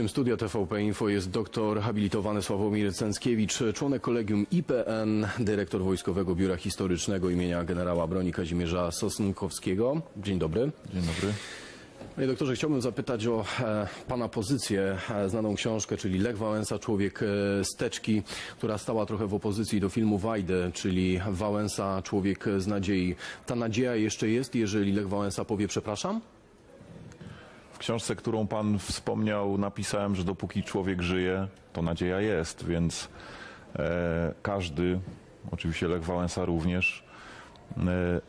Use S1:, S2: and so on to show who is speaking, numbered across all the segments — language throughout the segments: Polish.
S1: Gościem studia TVP Info jest doktor habilitowany Sławomir Cęckiewicz, członek kolegium IPN, dyrektor Wojskowego Biura Historycznego imienia generała broni Kazimierza Sosnkowskiego. Dzień dobry.
S2: Dzień dobry.
S1: Panie doktorze, chciałbym zapytać o e, pana pozycję, e, znaną książkę, czyli Lech Wałęsa, człowiek e, steczki, która stała trochę w opozycji do filmu Wajdę, czyli Wałęsa, człowiek z nadziei. Ta nadzieja jeszcze jest, jeżeli Lech Wałęsa powie przepraszam?
S2: Książce, którą pan wspomniał, napisałem, że dopóki człowiek żyje, to nadzieja jest, więc e, każdy, oczywiście Lech Wałęsa również, e,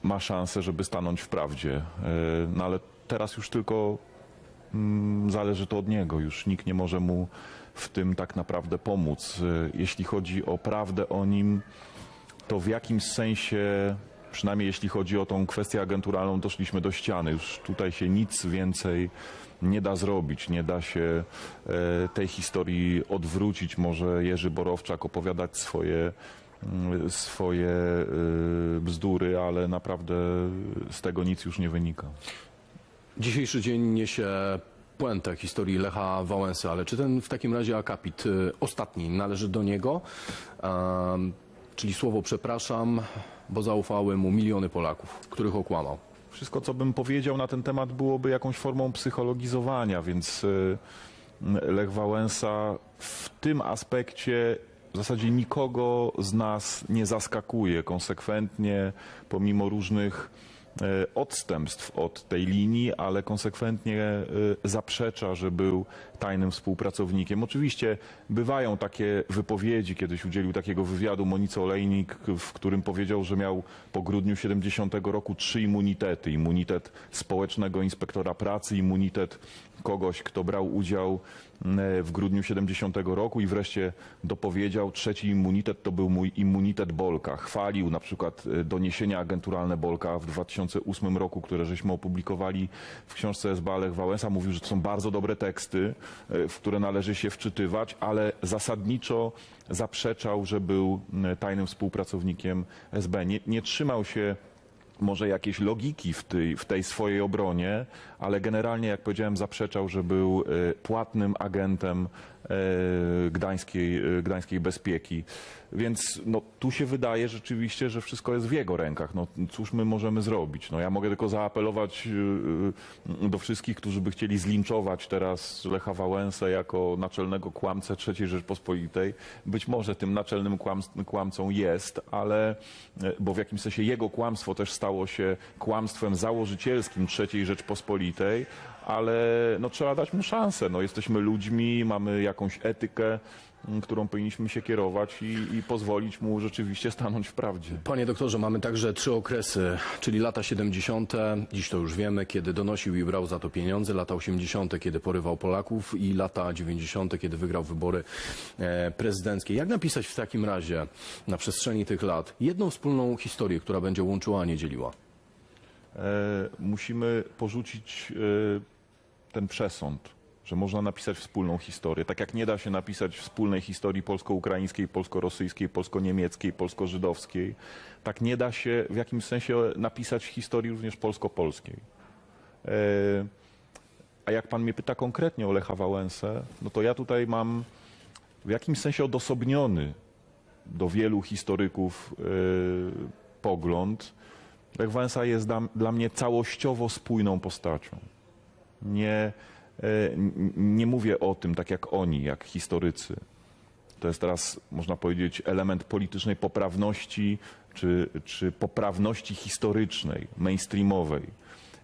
S2: ma szansę, żeby stanąć w prawdzie. E, no ale teraz już tylko mm, zależy to od niego. Już nikt nie może mu w tym tak naprawdę pomóc. E, jeśli chodzi o prawdę o nim, to w jakimś sensie, przynajmniej jeśli chodzi o tą kwestię agenturalną, doszliśmy do ściany. Już tutaj się nic więcej nie da zrobić, nie da się e, tej historii odwrócić. Może Jerzy Borowczak opowiadać swoje, mm, swoje e, bzdury, ale naprawdę z tego nic już nie wynika.
S1: Dzisiejszy dzień niesie puentę historii Lecha Wałęsy, ale czy ten w takim razie akapit y, ostatni należy do niego? Czyli słowo przepraszam, bo zaufały mu miliony Polaków, których okłamał.
S2: Wszystko, co bym powiedział na ten temat, byłoby jakąś formą psychologizowania, więc e, Lech Wałęsa w tym aspekcie w zasadzie nikogo z nas nie zaskakuje konsekwentnie, pomimo różnych e, odstępstw od tej linii, ale konsekwentnie e, zaprzecza, że był tajnym współpracownikiem. Oczywiście bywają takie wypowiedzi, kiedyś udzielił takiego wywiadu Monice Olejnik, w którym powiedział, że miał po grudniu 70 roku trzy immunitety. Immunitet społecznego inspektora pracy, immunitet kogoś, kto brał udział m, w grudniu 70 roku i wreszcie dopowiedział, trzeci immunitet to był mój immunitet Bolka. Chwalił na przykład e, doniesienia agenturalne Bolka w 2008 roku, które żeśmy opublikowali w książce SB Lech Wałęsa. Mówił, że to są bardzo dobre teksty, w które należy się wczytywać, ale zasadniczo zaprzeczał, że był tajnym współpracownikiem SB. Nie, nie trzymał się może jakiejś logiki w tej, w tej swojej obronie, ale generalnie, jak powiedziałem, zaprzeczał, że był e, płatnym agentem e, gdańskiej, e, gdańskiej bezpieki. Więc no, tu się wydaje rzeczywiście, że wszystko jest w jego rękach. No, cóż my możemy zrobić? No, ja mogę tylko zaapelować e, do wszystkich, którzy by chcieli zlinczować teraz Lecha Wałęsę jako naczelnego kłamcę III Rzeczpospolitej. Być może tym naczelnym kłam- kłamcą jest, ale e, bo w jakimś sensie jego kłamstwo też stało się kłamstwem założycielskim III Rzeczpospolitej, ale no, trzeba dać mu szansę. No, jesteśmy ludźmi, mamy jakąś etykę, którą powinniśmy się kierować i, i pozwolić mu rzeczywiście stanąć w prawdzie.
S1: Panie doktorze, mamy także trzy okresy, czyli lata 70., dziś to już wiemy, kiedy donosił i brał za to pieniądze, lata 80., kiedy porywał Polaków i lata 90., kiedy wygrał wybory e, prezydenckie. Jak napisać w takim razie na przestrzeni tych lat jedną wspólną historię, która będzie łączyła, a nie dzieliła?
S2: E, musimy porzucić e, ten przesąd, że można napisać wspólną historię. Tak jak nie da się napisać wspólnej historii polsko-ukraińskiej, polsko-rosyjskiej, polsko-niemieckiej, polsko-żydowskiej, tak nie da się w jakimś sensie napisać historii również polsko-polskiej. E, a jak pan mnie pyta konkretnie o Lecha Wałęsę, no to ja tutaj mam w jakimś sensie odosobniony do wielu historyków pogląd. Lech Wałęsa jest dla, dla mnie całościowo spójną postacią. Nie, e, nie mówię o tym tak jak oni, jak historycy. To jest teraz, można powiedzieć, element politycznej poprawności czy, czy poprawności historycznej, mainstreamowej,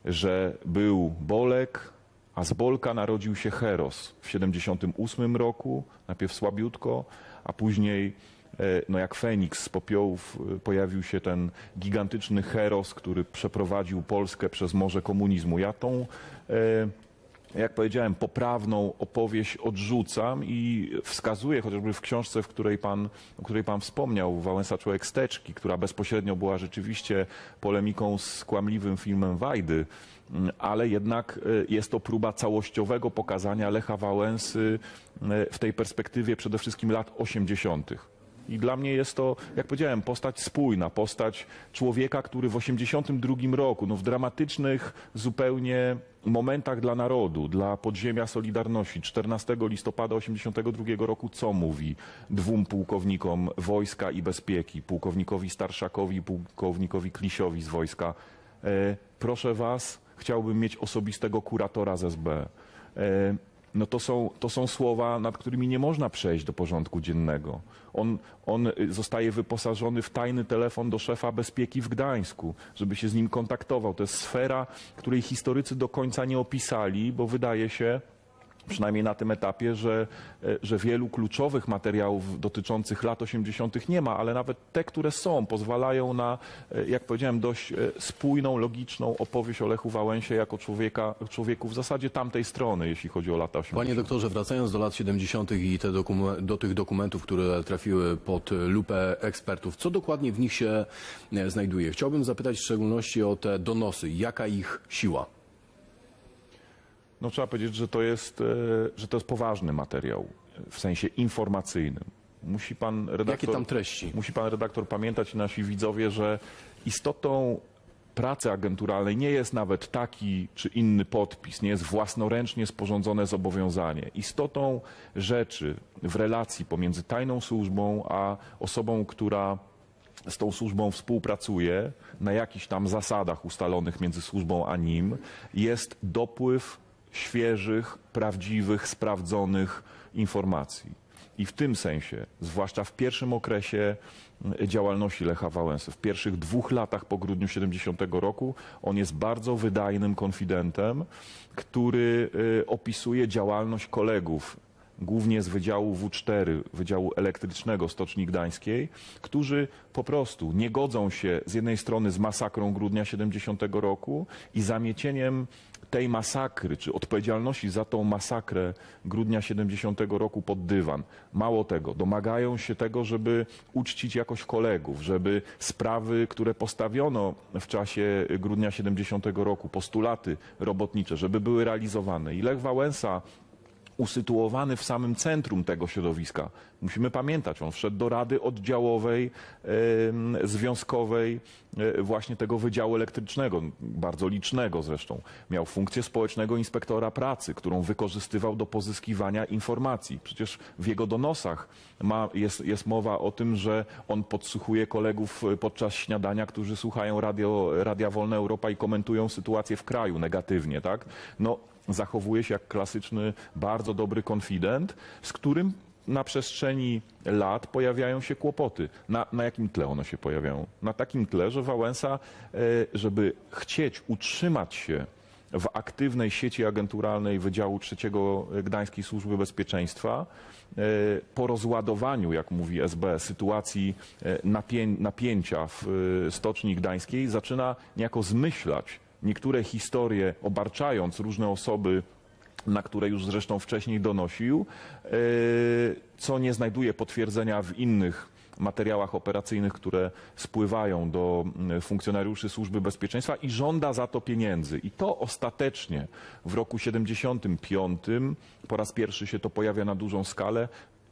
S2: że był Bolek, a z Bolka narodził się Heros w 78 roku, najpierw słabiutko, a później no jak Feniks z popiołów e, pojawił się ten gigantyczny Heros, który przeprowadził Polskę przez morze komunizmu. Ja tą e, jak powiedziałem, poprawną opowieść odrzucam i wskazuję chociażby w książce, w której pan, o której pan wspomniał, Wałęsa Człowiek Steczki, która bezpośrednio była rzeczywiście polemiką z kłamliwym filmem Wajdy, mm, ale jednak e, jest to próba całościowego pokazania Lecha Wałęsy e, w tej perspektywie przede wszystkim lat 80. I dla mnie jest to, jak powiedziałem, postać spójna, postać człowieka, który w 82 roku, no w dramatycznych zupełnie momentach dla narodu, dla podziemia Solidarności, 14 listopada 82 roku, co mówi dwóm pułkownikom wojska i bezpieki, pułkownikowi Starszakowi i pułkownikowi Klisiowi z wojska. E, proszę was, chciałbym mieć osobistego kuratora z SB. E, no to są, to są słowa, nad którymi nie można przejść do porządku dziennego. On, on y, zostaje wyposażony w tajny telefon do szefa bezpieki w Gdańsku, żeby się z nim kontaktował. To jest sfera, której historycy do końca nie opisali, bo wydaje się, przynajmniej na tym etapie, że, e, że wielu kluczowych materiałów dotyczących lat 80. nie ma, ale nawet te, które są, pozwalają na, e, jak powiedziałem, dość e, spójną, logiczną opowieść o Lechu Wałęsie jako człowieka, człowieku w zasadzie tamtej strony, jeśli chodzi o lata 80.
S1: Panie doktorze, wracając do lat 70. i te do tych dokumentów, które trafiły pod lupę ekspertów, co dokładnie w nich się znajduje? Chciałbym zapytać w szczególności o te donosy. Jaka ich siła?
S2: No trzeba powiedzieć, że to jest, e, że to jest poważny materiał w sensie informacyjnym. Musi pan redaktor,
S1: Jakie tam treści?
S2: Musi pan redaktor pamiętać i nasi widzowie, że istotą pracy agenturalnej nie jest nawet taki czy inny podpis, nie jest własnoręcznie sporządzone zobowiązanie. Istotą rzeczy w relacji pomiędzy tajną służbą a osobą, która z tą służbą współpracuje na jakichś tam zasadach ustalonych między służbą a nim, jest dopływ świeżych, prawdziwych, sprawdzonych informacji. I w tym sensie, zwłaszcza w pierwszym okresie mm, działalności Lecha Wałęsy, w pierwszych dwóch latach po grudniu 70 roku, on jest bardzo wydajnym konfidentem, który y, opisuje działalność kolegów głównie z Wydziału W4, Wydziału Elektrycznego Stoczni Gdańskiej, którzy po prostu nie godzą się z jednej strony z masakrą grudnia 70 roku i zamiecieniem tej masakry, czy odpowiedzialności za tą masakrę grudnia 70 roku pod dywan. Mało tego, domagają się tego, żeby uczcić jakoś kolegów, żeby sprawy, które postawiono w czasie grudnia 70 roku, postulaty robotnicze, żeby były realizowane. I Lech Wałęsa usytuowany w samym centrum tego środowiska. Musimy pamiętać, on wszedł do Rady Oddziałowej, Związkowej e, właśnie tego Wydziału Elektrycznego, bardzo licznego zresztą. Miał funkcję społecznego inspektora pracy, którą wykorzystywał do pozyskiwania informacji. Przecież w jego donosach ma, jest, jest mowa o tym, że on podsłuchuje kolegów e, podczas śniadania, którzy słuchają radio, Radia Wolna Europa i komentują sytuację w kraju negatywnie, tak? No, zachowuje się jak klasyczny, bardzo dobry konfident, z którym na przestrzeni lat pojawiają się kłopoty. Na, na jakim tle one się pojawiają? Na takim tle, że Wałęsa, e, żeby chcieć utrzymać się w aktywnej sieci agenturalnej Wydziału Trzeciego Gdańskiej Służby Bezpieczeństwa, e, po rozładowaniu, jak mówi SB, sytuacji e, napię- napięcia w Stoczni Gdańskiej, zaczyna niejako zmyślać niektóre historie, obarczając różne osoby, na które już zresztą wcześniej donosił, e, co nie znajduje potwierdzenia w innych materiałach operacyjnych, które spływają do mm, funkcjonariuszy Służby Bezpieczeństwa i żąda za to pieniędzy. I to ostatecznie w roku 75 po raz pierwszy się to pojawia na dużą skalę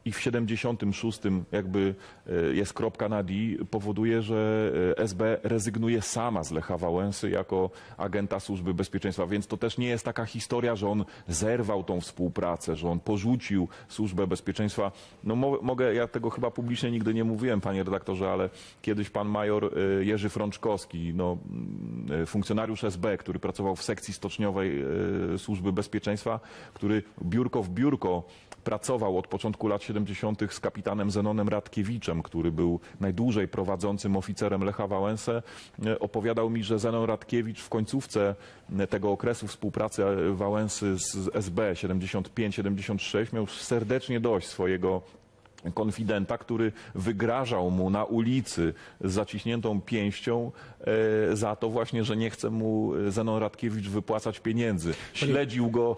S2: i w 76 jakby e, jest kropka na D, powoduje, że e, SB rezygnuje sama z Lecha Wałęsy jako agenta Służby Bezpieczeństwa. Więc to też nie jest taka historia, że on zerwał tą współpracę, że on porzucił Służbę Bezpieczeństwa. No mo mogę, ja tego chyba publicznie nigdy nie mówiłem, panie redaktorze, ale kiedyś pan major e, Jerzy Frączkowski, no, mm, funkcjonariusz SB, który pracował w sekcji stoczniowej Służby Bezpieczeństwa, który biurko w biurko pracował od początku lat 70. z kapitanem Zenonem Radkiewiczem, który był najdłużej prowadzącym oficerem Lecha Wałęsę, e, opowiadał mi, że Zenon Radkiewicz w końcówce e, tego okresu współpracy e, Wałęsy z SB 75-76 miał serdecznie dość swojego konfidenta, który wygrażał mu na ulicy z zaciśniętą pięścią e, za to właśnie, że nie chce mu Zenon Radkiewicz wypłacać pieniędzy. Śledził go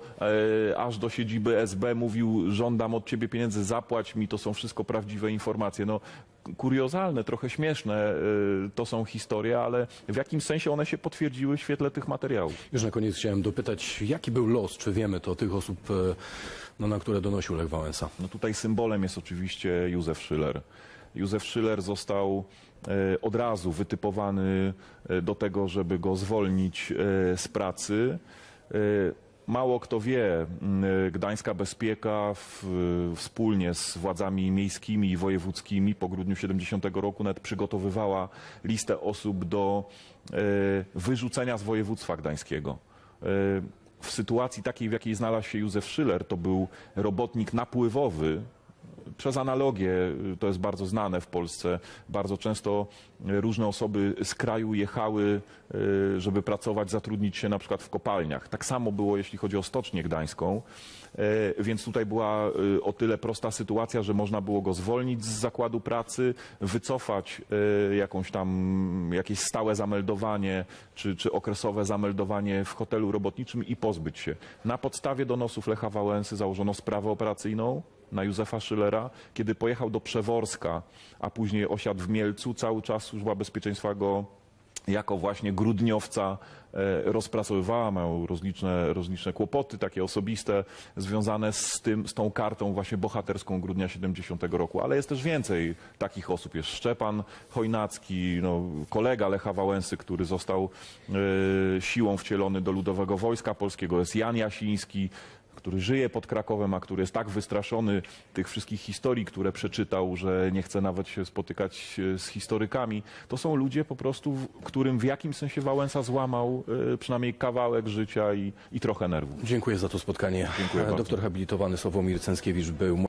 S2: e, aż do siedziby SB, mówił żądam od ciebie pieniędzy, zapłać mi, to są wszystko prawdziwe informacje. No, kuriozalne, trochę śmieszne e, to są historie, ale w jakim sensie one się potwierdziły w świetle tych materiałów?
S1: Już na koniec chciałem dopytać, jaki był los, czy wiemy to, tych osób, no, na które donosił Lech Wałęsa.
S2: No tutaj symbolem jest oczywiście Józef Schiller. Józef Schiller został e, od razu wytypowany e, do tego, żeby go zwolnić e, z pracy. Mało kto wie, Gdańska Bezpieka w, wspólnie z władzami miejskimi i wojewódzkimi po grudniu 70 roku nawet przygotowywała listę osób do wyrzucenia z województwa gdańskiego. W sytuacji takiej, w jakiej znalazł się Józef Schiller, to był robotnik napływowy. Przez analogię, to jest bardzo znane w Polsce, bardzo często y, różne osoby z kraju jechały, y, żeby pracować, zatrudnić się na przykład w kopalniach. Tak samo było, jeśli chodzi o Stocznię Gdańską, E, więc tutaj była o tyle prosta sytuacja, że można było go zwolnić z zakładu pracy, wycofać jakąś tam, jakieś stałe zameldowanie, czy, czy okresowe zameldowanie w hotelu robotniczym i pozbyć się. Na podstawie donosów Lecha Wałęsy założono sprawę operacyjną na Józefa Schillera, kiedy pojechał do Przeworska, a później osiadł w Mielcu, cały czas Służba Bezpieczeństwa go jako właśnie grudniowca e, rozpracowywała, miał rozliczne, rozliczne kłopoty takie osobiste związane z tym, z tą kartą właśnie bohaterską grudnia 70 roku, ale jest też więcej takich osób. Jest Szczepan Chojnacki, no, kolega Lecha Wałęsy, który został e, siłą wcielony do Ludowego Wojska Polskiego, jest Jan Jasiński, który żyje pod Krakowem, a który jest tak wystraszony tych wszystkich historii, które przeczytał, że nie chce nawet się spotykać e, z historykami, to są ludzie po prostu, którym w jakimś sensie Wałęsa złamał e, przynajmniej kawałek życia i, i trochę nerwów.
S1: Dziękuję za to spotkanie.
S2: Dziękuję bardzo.
S1: Doktor habilitowany Sławomir Cęckiewicz był